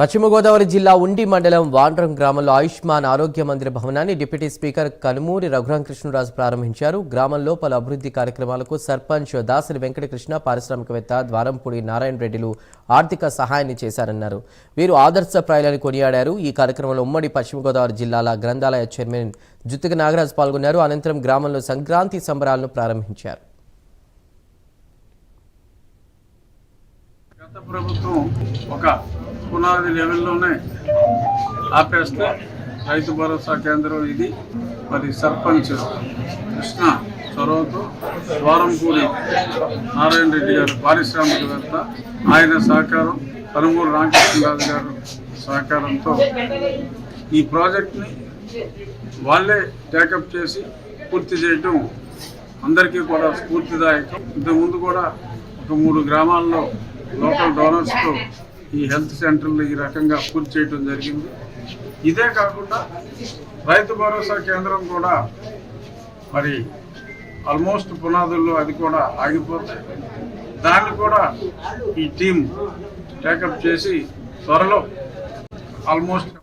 పశ్చిమ గోదావరి జిల్లా ఉండి మండలం వాండ్రం గ్రామంలో ఆయుష్మాన్ ఆరోగ్య మందిర భవనాన్ని డిప్యూటీ స్పీకర్ కనుమూరి రఘురామకృష్ణరాజు ప్రారంభించారు. గ్రామంలో పలు అభివృద్ధి కార్యక్రమాలకు సర్పంచ్ దాసరి వెంకటకృష్ణ పారిశ్రామికవేత్త ద్వారంపూడి నారాయణ రెడ్డిలు ఆర్థిక సహాయాన్ని చేశారన్నారు. వీరు ఆదర్శప్రాయాలని కొనియాడారు. ఈ కార్యక్రమంలో ఉమ్మడి పశ్చిమ గోదావరి జిల్లాల గ్రంథాలయ చైర్మన్ జుత్తిక నాగరాజు పాల్గొన్నారు. అనంతరం గ్రామంలో సంక్రాంతి సంబరాలను ప్రారంభించారు. గత ప్రభుత్వం ఒక పునాది లెవెల్లోనే ఆపేస్తే రైతు భరోసా కేంద్రం ఇది. మరి సర్పంచ్ కృష్ణ చొరవతో ద్వారంపూడి నారాయణ రెడ్డి గారు పారిశ్రామికవేత్త ఆయన సహకారం కనుమూరు రామకృష్ణరాజు గారు సహకారంతో ఈ ప్రాజెక్ట్ని వాళ్ళే టేకప్ చేసి పూర్తి చేయటం అందరికీ కూడా స్ఫూర్తిదాయకం. ఇంతకుముందు కూడా ఒక మూడు గ్రామాల్లో లోకల్ డోనర్స్తో ఈ హెల్త్ సెంటర్లు ఈ రకంగా పూర్తి చేయడం జరిగింది. ఇదే కాకుండా రైతు భరోసా కేంద్రం కూడా మరి ఆల్మోస్ట్ పునాదుల్లో అది కూడా ఆగిపోతే దాన్ని కూడా ఈ టీం టేకప్ చేసి త్వరలో ఆల్మోస్ట్